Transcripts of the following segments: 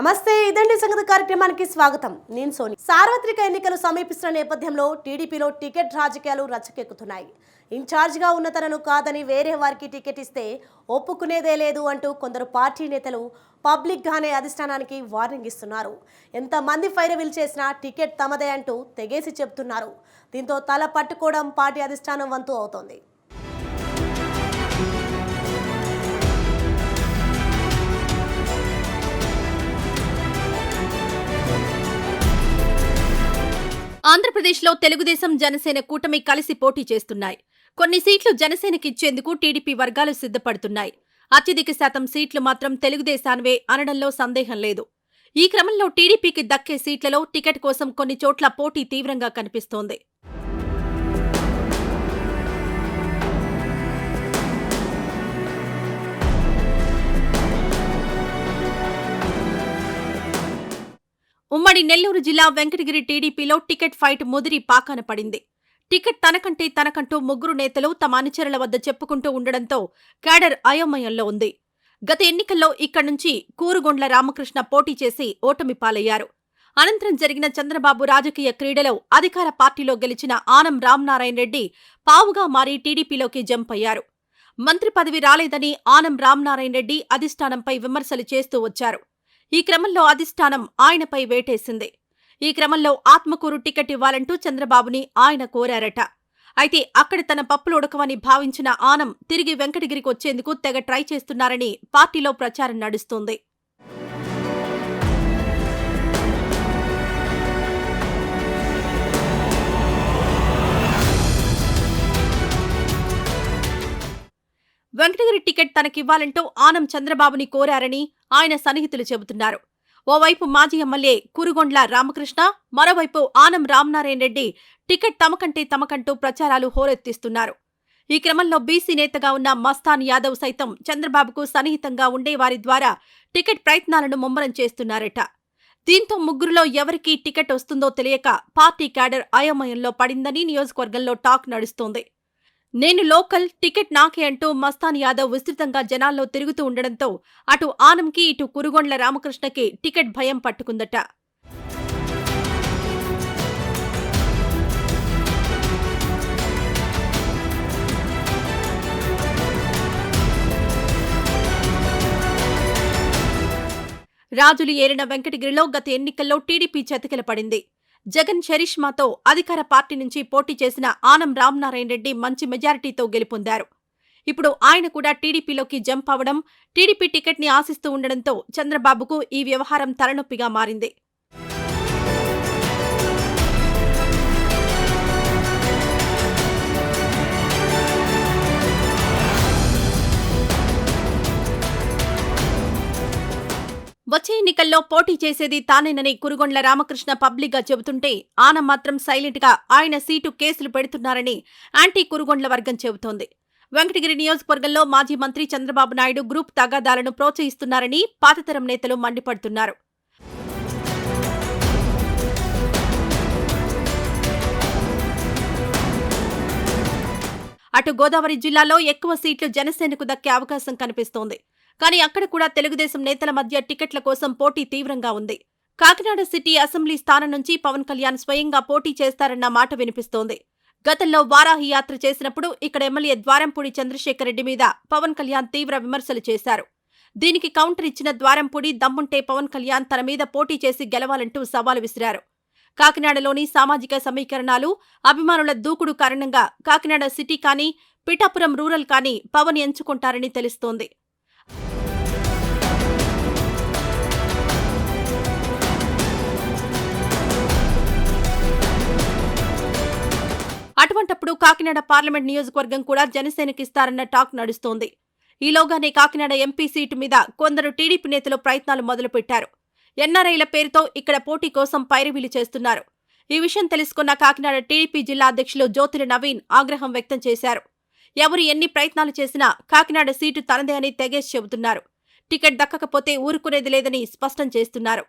నమస్తే ఇదండి సంగతి కార్యక్రమానికి స్వాగతం. నేను సోని. సార్వత్రిక ఎన్నికలు సమీపిస్తున్న నేపథ్యంలో టీడీపీలో టికెట్ రాజకీయాలు రచ్చకెక్కుతున్నాయి. ఇన్ఛార్జిగా ఉన్న తనను కాదని వేరే వారికి టికెట్ ఇస్తే ఒప్పుకునేదే లేదు అంటూ కొందరు పార్టీ నేతలు పబ్లిక్గానే అధిష్టానానికి వార్నింగ్ ఇస్తున్నారు. ఎంతమంది ఫైరవిల్ చేసినా టికెట్ తమదే అంటూ తెగేసి చెప్తున్నారు. దీంతో తల పట్టుకోవడం పార్టీ అధిష్టానం వంతు అవుతోంది. ఆంధ్రప్రదేశ్లో తెలుగుదేశం జనసేన కూటమి కలిసి పోటీ చేస్తున్నాయి. కొన్ని సీట్లు జనసేనకి ఇచ్చేందుకు టీడీపీ వర్గాలు సిద్ధపడుతున్నాయి. అత్యధిక శాతం సీట్లు మాత్రం తెలుగుదేశానివే అనడంలో సందేహం లేదు. ఈ క్రమంలో టీడీపీకి దక్కే సీట్లలో టికెట్ కోసం కొన్ని చోట్ల పోటీ తీవ్రంగా కనిపిస్తోంది. ఉమ్మడి నెల్లూరు జిల్లా వెంకటగిరి టీడీపీలో టికెట్ ఫైట్ ముదిరి పాకాన పడింది. టికెట్ తనకంటే తనకంటూ ముగ్గురు నేతలు తమ అనుచరుల వద్ద చెప్పుకుంటూ ఉండడంతో కేడర్ అయోమయంలో ఉంది. గత ఎన్నికల్లో ఇక్కడి నుంచి కూరుగొండ్ల రామకృష్ణ పోటీ చేసి ఓటమి పాలయ్యారు. అనంతరం జరిగిన చంద్రబాబు రాజకీయ క్రీడలో అధికార పార్టీలో గెలిచిన ఆనం రామనారాయణ రెడ్డి పావుగా మారి టీడీపీలోకి జంప్ అయ్యారు. మంత్రి పదవి రాలేదని ఆనం రామనారాయణ రెడ్డి అధిష్టానంపై విమర్శలు చేస్తూ వచ్చారు. ఈ క్రమంలో అధిష్టానం ఆయనపై వేటేసింది. ఈ క్రమంలో ఆత్మకూరు టికెట్ ఇవ్వాలంటూ చంద్రబాబుని ఆయన కోరారట. అయితే అక్కడ తన పప్పులు ఉడకవని భావించిన ఆనం తిరిగి వెంకటగిరికి వచ్చేందుకు తెగ ట్రై చేస్తున్నారని పార్టీలో ప్రచారం నడుస్తోంది. వెంకటగిరి టికెట్ తనకివ్వాలంటూ ఆనం చంద్రబాబుని కోరారని ఆయన సన్నిహితులు చెబుతున్నారు. ఓవైపు మాజీ ఎమ్మెల్యే కురుగొండ్ల రామకృష్ణ మరోవైపు ఆనం రామనారాయణ రెడ్డి టికెట్ తమకంటే తమకంటూ ప్రచారాలు హోరెత్తిస్తున్నారు. ఈ క్రమంలో బీసీ నేతగా ఉన్న మస్తాన్ యాదవ్ సైతం చంద్రబాబుకు సన్నిహితంగా ఉండే వారి ద్వారా టికెట్ ప్రయత్నాలను ముమ్మరం చేస్తున్నారట. దీంతో ముగ్గురులో ఎవరికి టికెట్ వస్తుందో తెలియక పార్టీ క్యాడర్ అయోమయంలో పడిందని నియోజకవర్గంలో టాక్ నడుస్తోంది. నేను లోకల్ టికెట్ నాకే అంటూ మస్తాన్ యాదవ్ విస్తృతంగా జనాల్లో తిరుగుతూ ఉండడంతో అటు ఆనంకి ఇటు కురుగొండ్ల రామకృష్ణకి టికెట్ భయం పట్టుకుందట. రాజులు ఏరిన వెంకటగిరిలో గత ఎన్నికల్లో టీడీపీ చతికిల పడింది జగన్ చరిష్మాతో అధికార పార్టీ నుంచి పోటీ చేసిన ఆనం రామనారాయణ రెడ్డి మంచి మెజారిటీతో గెలుపొందారు. ఇప్పుడు ఆయన కూడా టీడీపీలోకి జంప్ అవడం టీడీపీ టికెట్ని ఆశిస్తూ ఉండడంతో చంద్రబాబుకు ఈ వ్యవహారం తలనొప్పిగా మారింది. వచ్చే ఎన్నికల్లో పోటీ చేసేది తానేనని కురుగొండ్ల రామకృష్ణ పబ్లిక్గా చెబుతుంటే ఆనం మాత్రం సైలెంట్గా ఆయన సీటు కేసులు పెడుతున్నారని యాంటీ కురుగొండ్ల వర్గం చెబుతోంది. వెంకటగిరి నియోజకవర్గంలో మాజీ మంత్రి చంద్రబాబు నాయుడు గ్రూప్ తగాదాలను ప్రోత్సహిస్తున్నారని పాతతరం నేతలు మండిపడుతున్నారు. అటు గోదావరి జిల్లాలో ఎక్కువ సీట్లు జనసేనకు దక్కే అవకాశం కనిపిస్తోంది. కానీ అక్కడ కూడా తెలుగుదేశం నేతల మధ్య టికెట్ల కోసం పోటీ తీవ్రంగా ఉంది. కాకినాడ సిటీ అసెంబ్లీ స్థానం నుంచి పవన్ కళ్యాణ్ స్వయంగా పోటీ చేస్తారన్న మాట వినిపిస్తోంది. గతంలో వారాహి యాత్ర చేసినప్పుడు ఇక్కడ ఎమ్మెల్యే ద్వారంపూడి చంద్రశేఖర్ రెడ్డి మీద పవన్ కళ్యాణ్ తీవ్ర విమర్శలు చేశారు. దీనికి కౌంటర్ ఇచ్చిన ద్వారంపూడి దమ్ముంటే పవన్ కళ్యాణ్ తన మీద పోటీ చేసి గెలవాలంటూ సవాలు విసిరారు. కాకినాడలోని సామాజిక సమీకరణాలు అభిమానుల దూకుడు కారణంగా కాకినాడ సిటీ కానీ పిఠాపురం రూరల్ కానీ పవన్ ఎంచుకుంటారని తెలుస్తోంది. అటువంటప్పుడు కాకినాడ పార్లమెంట్ నియోజకవర్గం కూడా జనసేనకిస్తారన్న టాక్ నడుస్తోంది. ఈలోగానే కాకినాడ ఎంపీ సీటు మీద కొందరు టీడీపీ నేతలు ప్రయత్నాలు మొదలుపెట్టారు. ఎన్ఆర్ఐల పేరుతో ఇక్కడ పోటీ కోసం పైరవీలు చేస్తున్నారు. ఈ విషయం తెలుసుకున్న కాకినాడ టీడీపీ జిల్లా అధ్యక్షులు జ్యోతిర నవీన్ ఆగ్రహం వ్యక్తం చేశారు. ఎవరు ఎన్ని ప్రయత్నాలు చేసినా కాకినాడ సీటు తనదే అని తెగేసి చెబుతున్నారు. టికెట్ దక్కకపోతే ఊరుకునేది లేదని స్పష్టం చేస్తున్నారు.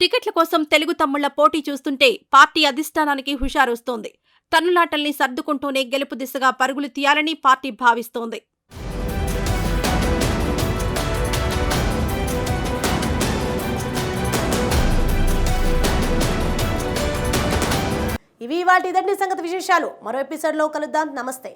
టికెట్ల కోసం తెలుగు తమ్ముళ్ళ పోటీ చూస్తుంటే పార్టీ అధిష్టానానికి హుషారొస్తోంది. తన్నులాటల్ని సర్దుకుంటూనే గెలుపు దిశగా పరుగులు తీయాలని పార్టీ భావిస్తోంది. ఇవి వాటి ఇదండి సంగతి విశేషాలు. మరో ఎపిసోడ్లో కలుద్దాం. నమస్తే.